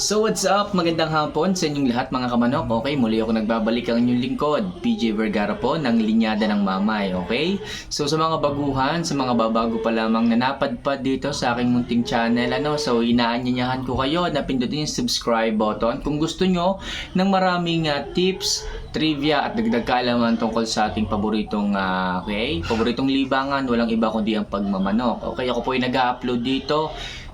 So what's up? Magandang hapon sa inyong lahat mga kamanok. Okay, muli ako nagbabalik ang inyong lingkod, PJ Vergara po ng Linyada ng Mamay. Okay? So sa mga baguhan, sa mga babago pa lamang na napadpad dito sa aking munting channel, ano, so inaanyayahan ko kayo na pindutin yung subscribe button kung gusto nyo ng maraming ah, tips, trivia at dagdag kaalaman tungkol sa ating paboritong ah, okay, paboritong libangan, walang iba kundi ang pagmamanok. Okay, ako po ay nag-upload dito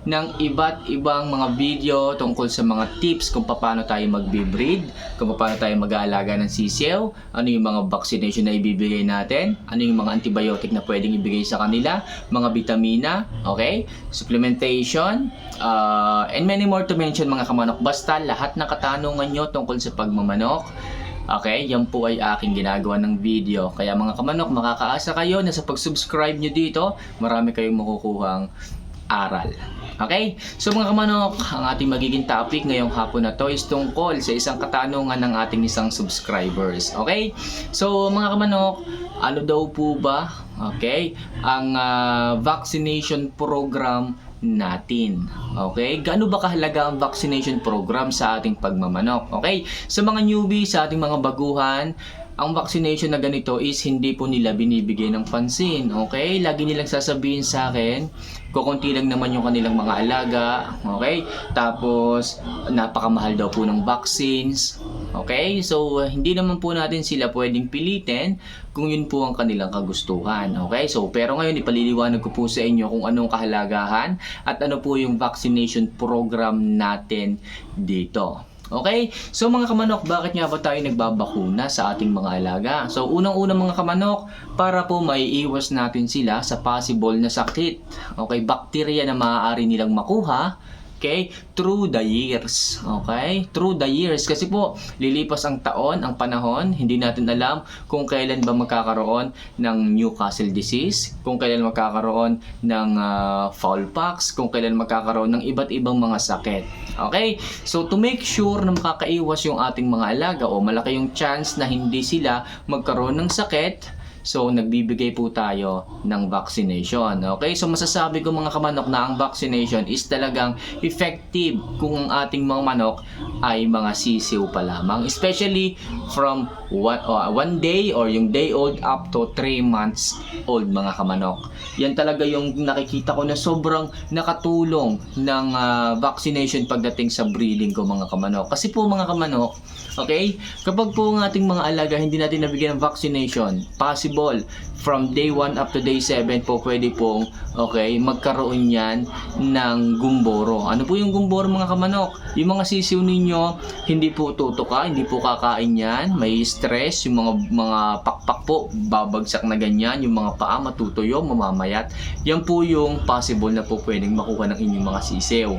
ng iba't ibang mga video tungkol sa mga tips kung paano tayo magbe-breed, kung paano tayo mag-aalaga ng sisiyaw, ano yung mga vaccination na ibibigay natin, ano yung mga antibiotic na pwedeng ibigay sa kanila, mga vitamina, okay, supplementation, uh, and many more to mention mga kamanok. Basta lahat ng katanungan nyo tungkol sa pagmamanok, Okay, yan po ay aking ginagawa ng video. Kaya mga kamanok, makakaasa kayo na sa pag-subscribe nyo dito, marami kayong makukuhang aral. Okay? So mga kamanok, ang ating magiging topic ngayong hapon na to is tungkol sa isang katanungan ng ating isang subscribers. Okay? So mga kamanok, ano daw po ba, okay, ang ah, vaccination program natin. Okay? Gaano ba kahalaga ang vaccination program sa ating pagmamanok? Okay? Sa mga newbie, sa ating mga baguhan, ang vaccination na ganito is hindi po nila binibigay ng pansin. Okay? Lagi nilang sasabihin sa akin, kukunti lang naman yung kanilang mga alaga. Okay? Tapos, napakamahal daw po ng vaccines. Okay? So, hindi naman po natin sila pwedeng pilitin kung yun po ang kanilang kagustuhan. Okay? So, pero ngayon, ipaliliwanag ko po sa inyo kung anong kahalagahan at ano po yung vaccination program natin dito. Okay? So mga kamanok, bakit nga ba tayo nagbabakuna sa ating mga alaga? So unang-una mga kamanok, para po maiiwas natin sila sa possible na sakit. Okay? Bakterya na maaari nilang makuha Okay? Through the years. Okay? Through the years. Kasi po, lilipas ang taon, ang panahon, hindi natin alam kung kailan ba magkakaroon ng Newcastle disease, kung kailan magkakaroon ng ah, foulpox, kung kailan magkakaroon ng iba't ibang mga sakit. Okay? So, to make sure na makakaiwas yung ating mga alaga o malaki yung chance na hindi sila magkaroon ng sakit, So, nagbibigay po tayo ng vaccination. Okay? So, masasabi ko mga kamanok na ang vaccination is talagang effective kung ang ating mga manok ay mga sisiw pa lamang. Especially from one, oh, one day or yung day old up to 3 months old mga kamanok. Yan talaga yung nakikita ko na sobrang nakatulong ng ah, vaccination pagdating sa breeding ko mga kamanok. Kasi po mga kamanok, okay, kapag po ang ating mga alaga hindi natin nabigyan ng vaccination, possible from day 1 up to day 7 po pwede pong okay, magkaroon yan ng gumboro. Ano po yung gumboro mga kamanok? Yung mga sisiw ninyo, hindi po tutuka, hindi po kakain yan, may stress, yung mga mga pakpak po, babagsak na ganyan, yung mga paa matutuyo, mamamayat. Yan po yung possible na po pwedeng makuha ng inyong mga sisiw.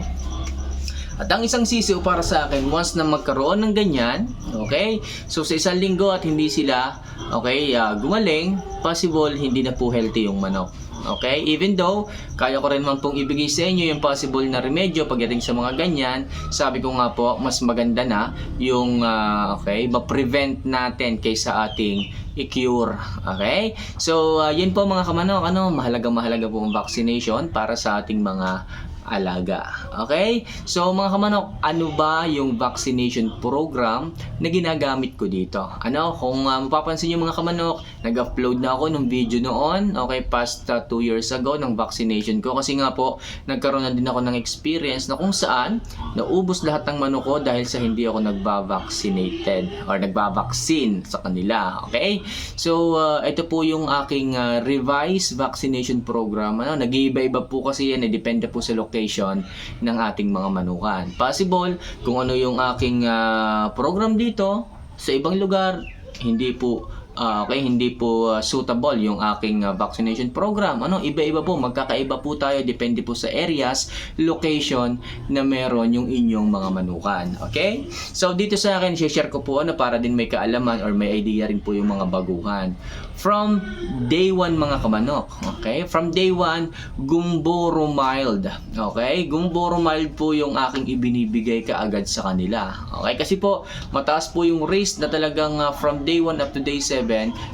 At ang isang sisiw para sa akin, once na magkaroon ng ganyan, okay, so sa isang linggo at hindi sila, okay, ah, gumaling, possible hindi na po healthy yung manok. Okay? Even though, kaya ko rin man pong ibigay sa inyo yung possible na remedyo pagdating sa mga ganyan, sabi ko nga po, mas maganda na yung, ah, okay, ma-prevent natin kaysa ating i-cure. Okay? So, ah, yun po mga kamanok, ano, mahalaga mahalaga po ang vaccination para sa ating mga alaga. Okay? So mga kamanok, ano ba yung vaccination program na ginagamit ko dito? Ano, kung uh, mapapansin niyo mga kamanok, nag-upload na ako ng video noon, okay, past 2 years ago ng vaccination ko kasi nga po, nagkaroon na din ako ng experience na kung saan naubos lahat ng manok ko dahil sa hindi ako nagba-vaccinated or nagba-vaccine sa kanila. Okay? So, uh, ito po yung aking uh, revised vaccination program. Ano, nag-iiba-iba po kasi yan, eh, depende po sa location ng ating mga manukan. Possible, kung ano yung aking ah, program dito, sa ibang lugar, hindi po ah, okay, hindi po ah, suitable yung aking ah, vaccination program. Ano, iba-iba po, magkakaiba po tayo depende po sa areas, location na meron yung inyong mga manukan. Okay? So dito sa akin, share ko po ano para din may kaalaman or may idea rin po yung mga baguhan. From day 1 mga kamanok, okay? From day 1, Gumboro Mild. Okay? Gumboro Mild po yung aking ibinibigay kaagad sa kanila. Okay? Kasi po, mataas po yung risk na talagang ah, from day 1 up to day 7,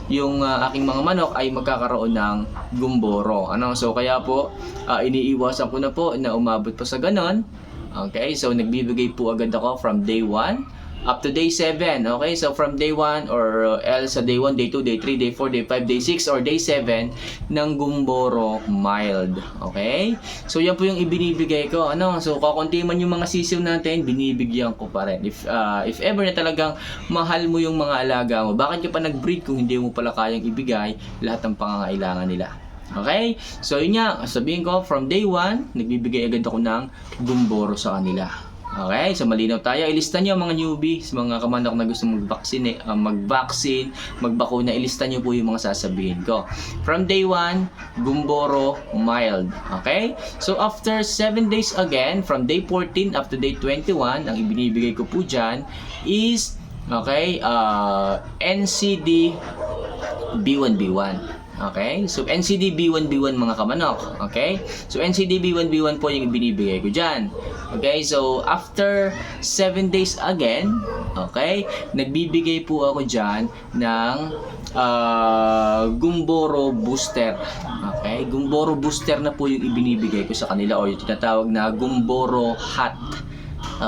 yung ah, aking mga manok ay magkakaroon ng gumboro. Ano? So, kaya po, ah, iniiwasan ko na po na umabot pa sa ganon. Okay, so nagbibigay po agad ako from day 1 up to day 7. Okay, so from day 1 or uh, else sa day 1, day 2, day 3, day 4, day 5, day 6, or day 7 ng Gumboro Mild. Okay? So yan po yung ibinibigay ko. Ano? So kakunti man yung mga sisiw natin, binibigyan ko pa rin. If, uh, if ever na talagang mahal mo yung mga alaga mo, bakit ka pa nag-breed kung hindi mo pala kayang ibigay lahat ng pangangailangan nila? Okay? So yun nga, sabihin ko, from day 1, nagbibigay agad ako ng Gumboro sa kanila. Okay, so malinaw tayo. Ilista niyo mga newbies, mga kamanok na gusto mag-vaccine, uh, mag-vaccine, magbakuna, ilista niyo po yung mga sasabihin ko. From day 1, Gumboro mild. Okay? So after 7 days again, from day 14 up to day 21, ang ibinibigay ko po dyan is, okay, uh, NCD B1B1. Okay? So, NCD B1B1 mga kamanok. Okay? So, NCD B1B1 po yung ibinibigay ko dyan. Okay? So, after 7 days again, okay, nagbibigay po ako dyan ng ah, Gumboro Booster. Okay? Gumboro Booster na po yung ibinibigay ko sa kanila o yung tinatawag na Gumboro Hot.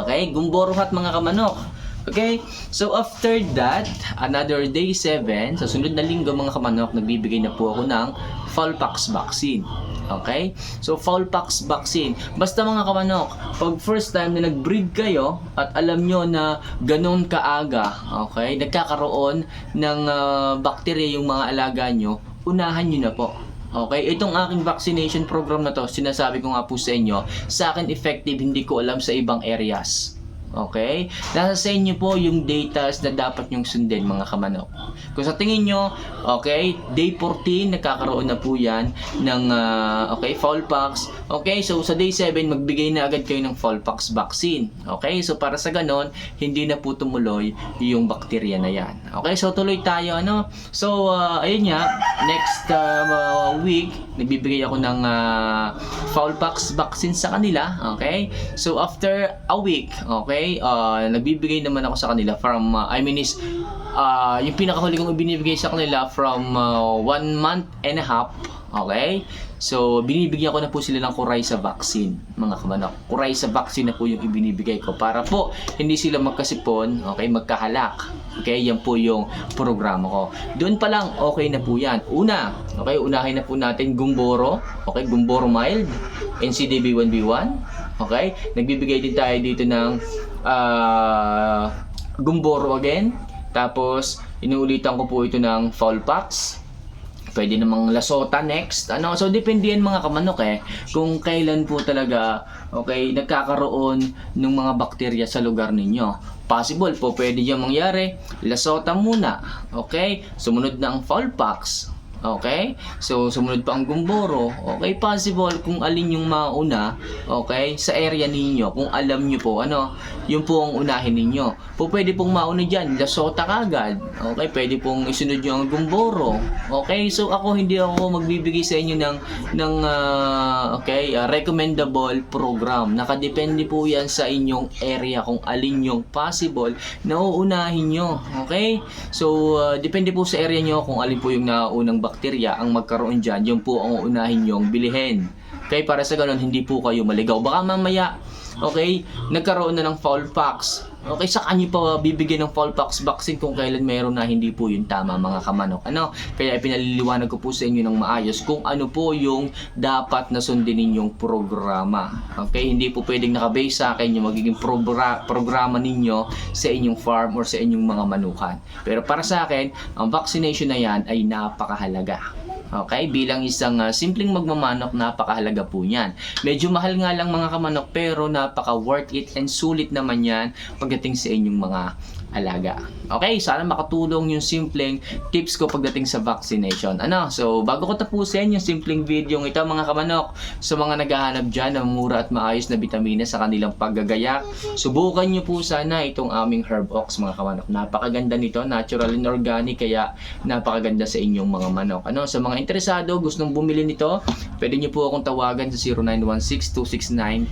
Okay? Gumboro Hot mga kamanok. Okay? So after that, another day 7, sa sunod na linggo mga kamanok, nagbibigay na po ako ng Fowlpox vaccine. Okay? So Fowlpox vaccine. Basta mga kamanok, pag first time na nag-breed kayo at alam nyo na ganun kaaga, okay, nagkakaroon ng ah, bacteria yung mga alaga nyo, unahan nyo na po. Okay, itong aking vaccination program na to, sinasabi ko nga po sa inyo, sa akin effective, hindi ko alam sa ibang areas. Okay? Nasa sa inyo po yung data na dapat nyong sundin mga kamanok. Kung sa tingin nyo, okay, day 14, nagkakaroon na po yan ng, ah, okay, Fowlpox. Okay, so sa day 7, magbigay na agad kayo ng Fowlpox vaccine. Okay, so para sa ganon, hindi na po tumuloy yung bakterya na yan. Okay, so tuloy tayo, ano? So, ah, ayun nga, next ah, week, nagbibigay ako ng uh, Fowlpox vaccine sa kanila. Okay, so after a week, okay, uh, nagbibigay naman ako sa kanila from, uh, I mean is, uh, yung pinakahuli kong ibinibigay sa kanila from uh, one month and a half, okay? So, binibigyan ko na po sila ng Coryza vaccine, mga kamanok. Coryza vaccine na po yung ibinibigay ko para po hindi sila magkasipon, okay, magkahalak. Okay, yan po yung programa ko. Doon pa lang, okay na po yan. Una, okay, unahin na po natin Gumboro, okay, Gumboro Mild, NCDB1B1, okay? Nagbibigay din tayo dito ng ah, Gumboro again. Tapos, inuulitan ko po ito ng Fowlpox. Pwede namang Lasota next. Ano, so depende yan mga kamanok eh kung kailan po talaga okay nagkakaroon ng mga bakterya sa lugar ninyo. Possible po pwede yan mangyari. Lasota muna. Okay? Sumunod na ang Fowlpox. Okay? So, sumunod pa ang Gumboro. Okay, possible kung alin yung mauna, okay, sa area ninyo, kung alam nyo po, ano, yun po ang unahin ninyo. Po pwede pong mauna dyan, Lasota kagad. Okay, pwede pong isunod nyo ang Gumboro. Okay, so ako hindi ako magbibigay sa inyo ng, ng ah, okay, ah, recommendable program. Nakadepende po yan sa inyong area kung alin yung possible na uunahin nyo. Okay? So, ah, depende po sa area nyo kung alin po yung naunang bakterya ang magkaroon dyan. Yun po ang unahin nyong bilihin. Okay, para sa ganun, hindi po kayo maligaw. Baka mamaya, okay, nagkaroon na ng Fowlpox. Okay, sa kanyo pa bibigyan ng Fowlpox vaccine kung kailan meron na hindi po yung tama mga kamanok. Ano? Kaya pinaliliwanag ko po sa inyo ng maayos kung ano po yung dapat na sundin ninyong programa. Okay, hindi po pwedeng nakabase sa akin yung magiging progra- programa ninyo sa inyong farm or sa inyong mga manukan. Pero para sa akin, ang vaccination na yan ay napakahalaga. Okay, bilang isang ah, simpleng magmamanok, napakahalaga po niyan. Medyo mahal nga lang mga kamanok, pero napaka worth it and sulit naman yan pagdating sa inyong mga alaga. Okay, sana makatulong yung simpleng tips ko pagdating sa vaccination. Ano, so bago ko tapusin yung simpleng video ito mga kamanok, sa mga naghahanap dyan ng mura at maayos na bitamina sa kanilang paggagayak, subukan nyo po sana itong aming Herb Ox mga kamanok. Napakaganda nito, natural and organic, kaya napakaganda sa inyong mga manok. Ano, sa mga interesado, gustong bumili nito, pwede nyo po akong tawagan sa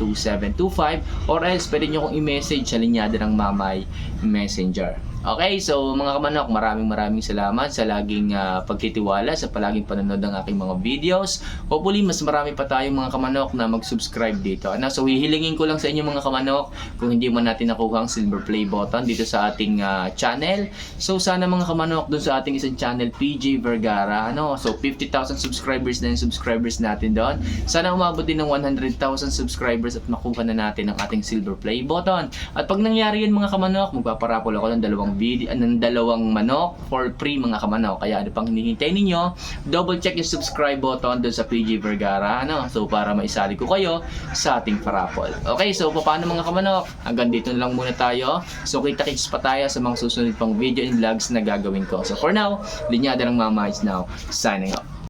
0916-269-2725 or else pwede nyo akong i-message sa linyada ng Mamay Messenger. Banjar. Okay, so mga kamanok, maraming maraming salamat sa laging ah, pagtitiwala, sa palaging panonood ng aking mga videos. Hopefully, mas marami pa tayong mga kamanok na mag-subscribe dito. Ano, so hihilingin ko lang sa inyo mga kamanok, kung hindi man natin nakuha ang silver play button dito sa ating ah, channel. So sana mga kamanok, dun sa ating isang channel, PJ Vergara, ano, so 50,000 subscribers na yung subscribers natin doon. Sana umabot din ng 100,000 subscribers at makuha na natin ang ating silver play button. At pag nangyari yun mga kamanok, magpaparapol ako ng dalawang video, ah, ng dalawang manok for free mga kamanok. Kaya ano pang hinihintay ninyo, double check yung subscribe button doon sa PG Vergara, ano, so para maisali ko kayo sa ating parapol. Okay, so paano mga kamanok? Hanggang dito na lang muna tayo. So kita-kits pa tayo sa mga susunod pang video and vlogs na gagawin ko. So for now, linyada ng mama is now signing off.